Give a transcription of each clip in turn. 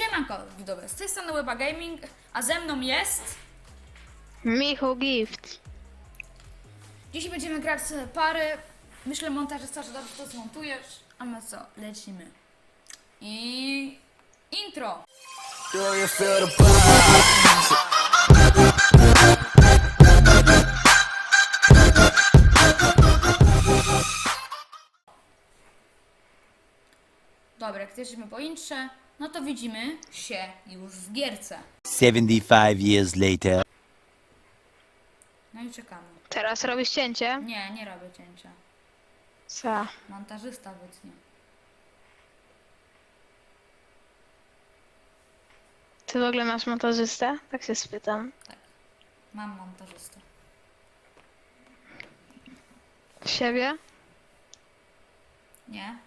Siemanko, widzowie, z tej strony Weba Gaming, a ze mną jest... Michu Gift. Dzisiaj będziemy grać pary. Myślę, montażysta, że dobrze to zmontujesz. A my co, lecimy. I... Intro! Do you feel the vibe? Dobra, jak jesteśmy po intrze, no to widzimy się już w gierce. 75 years later. No i czekamy. Teraz robisz cięcie? Nie, nie robię cięcia. Co? Montażysta wytnie. Ty w ogóle masz montażystę? Tak się spytam. Tak. Mam montażystę. Siebie? Nie?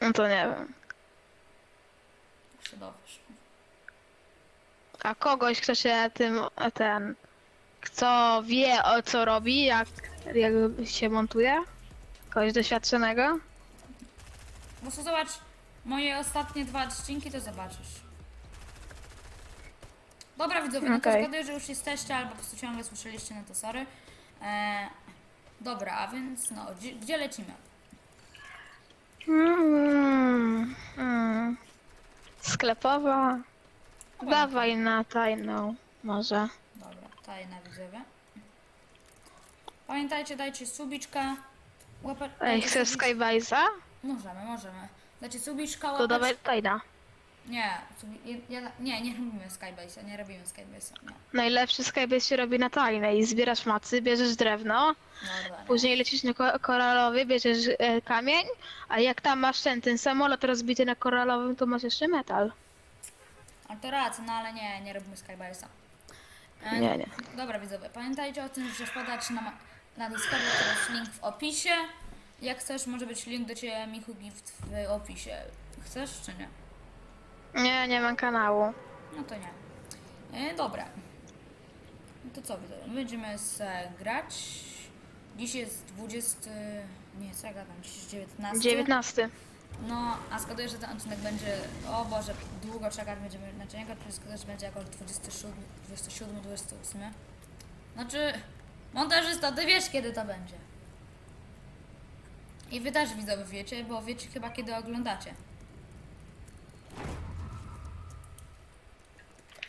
No to nie wiem. Się dowiesz. A kogoś, kto się tym, ten, kto wie o co robi, jak, jak się montuje? Kogoś doświadczonego? Prostu zobacz moje ostatnie dwa odcinki, to zobaczysz. Dobra widzowie, no to Okej. zgaduję, że już jesteście, albo po prostu ciągle słyszeliście, no to sorry. E, dobra, a więc no, gdzie, gdzie lecimy? Mm, mm. Sklepowa? Dawaj na tajną, może. Dobra, tajna widzowie. Pamiętajcie, dajcie subiczka. Łapa, Ej, dajcie chcesz. Skybase'a? Możemy, możemy. Dajcie subiczka, To dawaj tajna. Nie, ja, ja, nie, nie robimy Skybase'a, nie robimy Skybase'a, nie. Najlepszy Skybase się robi na tajnej. Zbierasz macy, bierzesz drewno, Dobra, nie. Później lecisz na ko- koralowy, bierzesz e, kamień, a jak tam masz ten, ten samolot rozbity na koralowym, to masz jeszcze metal. A to racja, no ale nie, nie robimy Skybase'a. E, Nie, nie. Dobra widzowie, pamiętajcie o tym, że wpadać na, ma- na Discordzie, to jest link w opisie. Jak chcesz, może być link do Ciebie, Michu Gift w opisie. Chcesz czy nie? Nie, nie mam kanału. No to nie. E, dobra. No to co widzowie, będziemy se grać. Dziś jest 20... Nie, co ja gadam, dziś jest 19. 19. No, a zgaduję, że ten odcinek będzie, o Boże, długo czekać będziemy na niego, to zgaduję, że będzie jakoś 27, 27, 28. Znaczy, montażysta, ty wiesz kiedy to będzie. I wy też widzowie wiecie, bo wiecie chyba kiedy oglądacie.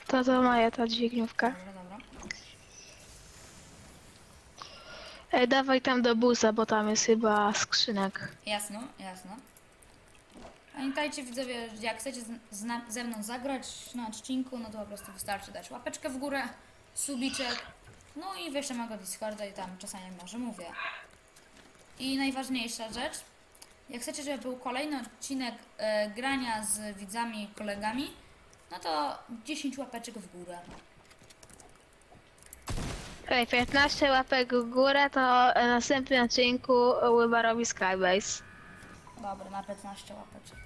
To to moja ta dźwigniówka. Dobra, dobra. Ej, dawaj tam do busa, bo tam jest chyba skrzynek. Jasno, jasno. Pamiętajcie widzowie, jak chcecie z, ze mną zagrać na odcinku, no to po prostu wystarczy dać łapeczkę w górę, subiczek, no i na mojego Discorda i tam czasami może mówię. I najważniejsza rzecz, jak chcecie, żeby był kolejny odcinek e, grania z widzami kolegami, no to 10 łapeczek w górę. Ej, 15 łapek w górę, to na następnym odcinku Łyba robi Skybase. Dobra, na 15 łapeczek.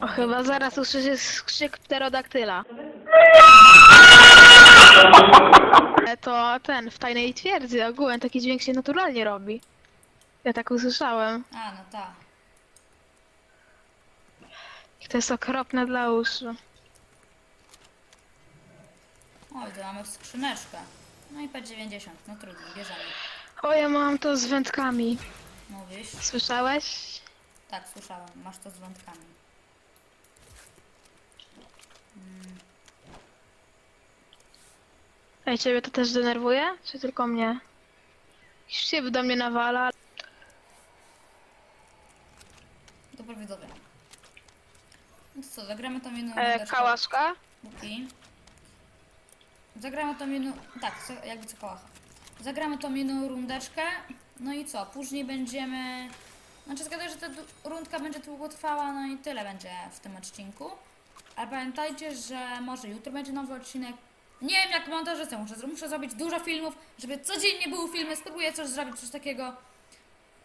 O, chyba zaraz usłyszysz krzyk pterodaktyla. E, To ten, w tajnej twierdzy ogółem taki dźwięk się naturalnie robi. Ja tak usłyszałem. A, no tak. To jest okropne dla uszu. Oj, tu mamy skrzyneczkę. No i P90, no trudno, bierzemy. O, ja mam to z wędkami. Mówisz? Słyszałeś? Tak, słyszałem. Masz to z wątkami. Ej, ciebie to też denerwuje? Czy tylko mnie? Już się do mnie nawala. Dobra, widzowie. No to co, zagramy tą jedną E, rundeczkę. Zagramy tą jedną... Tak, co- jakby co kałacha. Zagramy tą jedną rundeczkę. No i co? Później będziemy... Znaczy zgaduję, że ta du- rundka będzie długo trwała, no i tyle będzie w tym odcinku. Ale pamiętajcie, że może jutro będzie nowy odcinek. Nie wiem jak montażysta, muszę, zro- muszę zrobić dużo filmów, żeby codziennie były filmy. Spróbuję coś zrobić, coś takiego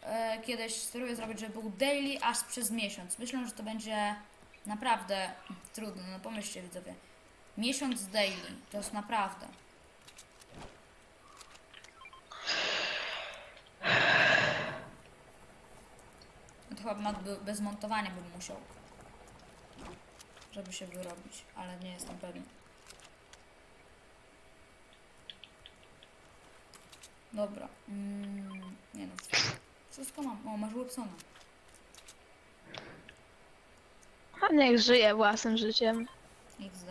e, kiedyś spróbuję zrobić, żeby był daily aż przez miesiąc. Myślę, że to będzie naprawdę trudno, no pomyślcie widzowie. Miesiąc daily, to jest naprawdę. chyba ma, be- bez montowania bym musiał. Żeby się wyrobić, ale nie jestem pewny. Dobra. Mm, nie no. Wszystko mam. O, masz Wilsona. A niech żyje własnym życiem. XD.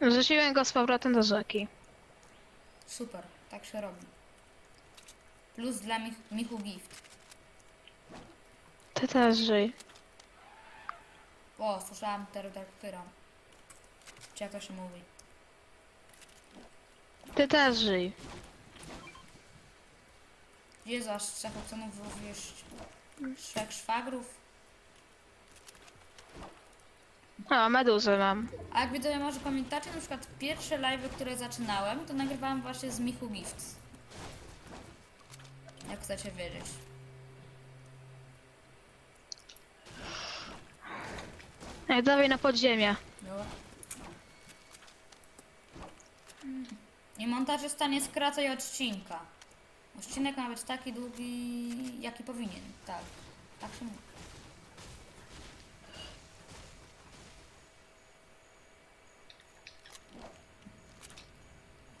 Rzuciłem go z powrotem do rzeki. Super, tak się robi. Plus dla Mich Michu Gift. Ty też żyj. O, słyszałam pterodaktyla. Czy jak to się mówi? Ty też żyj. Jezu, aż trzech ocenów wieść. Trzech szwagrów. O, meduzę mam. A jak widzowie może pamiętacie, na przykład pierwsze live'y, które zaczynałem, to nagrywałam właśnie z Michu Gifts. Jak chcecie wiedzieć. Ej, dawaj na podziemie. Dobra. I montażysta nie skracaj odcinka. Odcinek ma być taki długi, jaki powinien. Tak. Tak się mówi.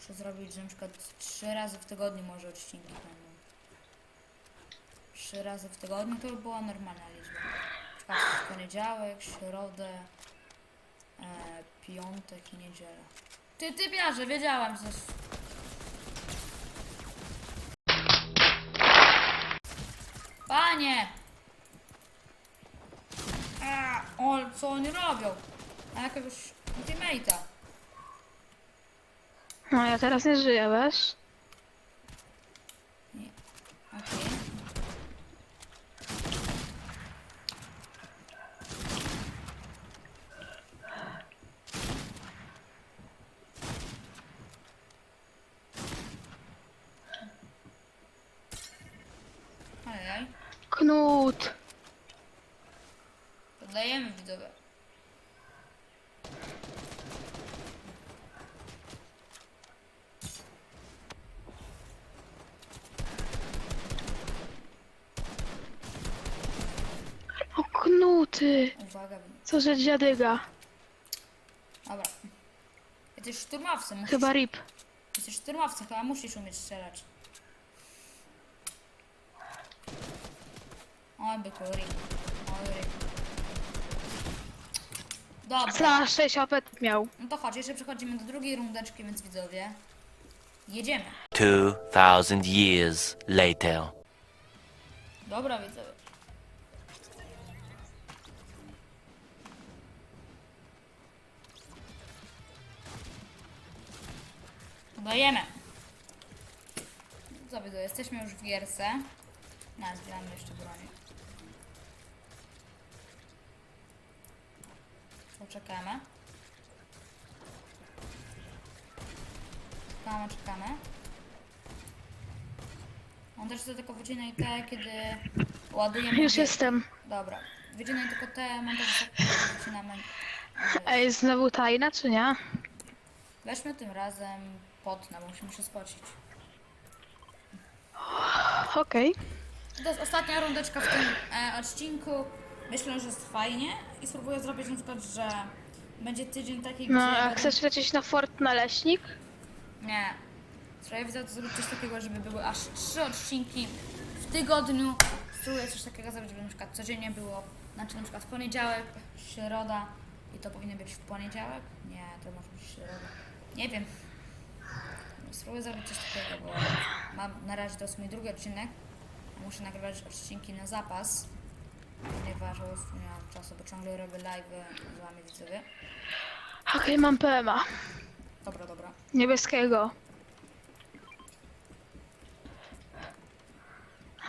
Muszę zrobić, że na przykład trzy razy w tygodniu może odcinki będą. Trzy razy w tygodniu to by była normalna liczba. W poniedziałek, środę, e, piątek i niedzielę. Ty, ty biarze, wiedziałam, że... Panie! A, o, co oni robią? A jakiegoś teammate'a. No ja teraz nie żyję, wiesz? Okej. Ajaj. Knut! Podlejemy widzowie. O Knuty! Uwaga. Co za dziadyga. Dobra. Jesteś szturmowcem. Musisz, Chyba rip. Jesteś szturmowcem, chyba musisz umieć strzelać. Oj, byku, rip. Oj, rip. Dobra. Za 6 apet miał. No to chodź, jeszcze przechodzimy do drugiej rundeczki, więc widzowie. Jedziemy. 2,000 years later. Dobra, widzowie. Dajemy. Widzowie, jesteśmy już w gierce. No, zbieramy jeszcze broni. Poczekamy. Czekamy, czekamy. On też chce tylko wycinaj te, kiedy ładujemy. Już jestem. Dobra. Wycinaj tylko te montaże, które wycinamy. Ej, znowu tajna, czy nie? Weźmy tym razem potnę, bo musimy się spocić. Okej. To jest ostatnia rundeczka w tym e, odcinku. Myślę, że jest fajnie i spróbuję zrobić na przykład, że będzie tydzień taki, No, gdzie a będę... chcesz lecieć na fort naleśnik? Nie. Spróbuję widzę, zrobić coś takiego, żeby były aż trzy odcinki w tygodniu. Spróbuję coś takiego zrobić, żeby na przykład codziennie było, znaczy na przykład w poniedziałek, środa i to powinno być w poniedziałek? Nie, to może być środa. Nie wiem. Spróbuję zrobić coś takiego, bo mam na razie to jest mój drugi odcinek, muszę nagrywać odcinki na zapas, ponieważ po prostu nie mam czasu, bo ciągle robię live z wami widzowie. Okej, mam PMA. Dobra, dobra. Niebieskiego.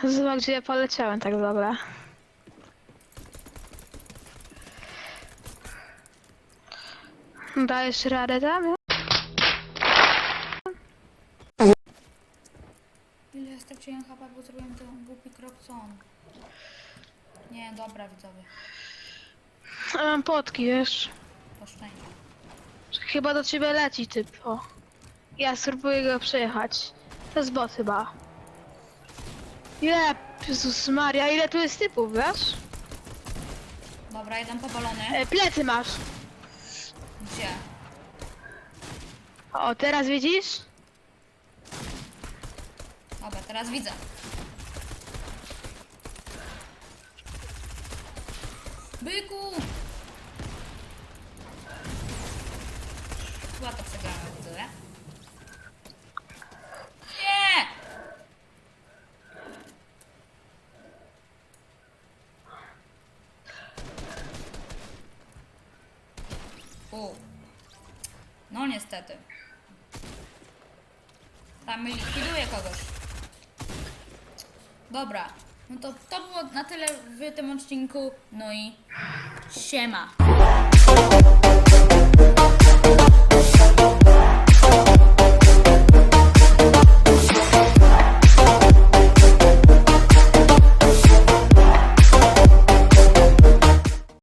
Zobacz, gdzie ja poleciałem tak dobra. Dajesz radę tam? Ile ja straciłem HP, bo zrobiłem ten głupi krok, co on? Nie, dobra widzowie, A mam potki, wiesz? po szczęściu. Chyba do ciebie leci typ, o. Ja spróbuję go przejechać. To jest bot chyba. Ile? Jezus Maria, ile tu jest typów, wiesz? Dobra, jeden powalony. E, plecy masz. Gdzie? O, teraz widzisz? Dobra, teraz widzę. Byku! Chyba to przegramy, widzę. Nie! U. No niestety. Tam likwiduje kogoś. Dobra, no to to było na tyle w tym odcinku. No i siema.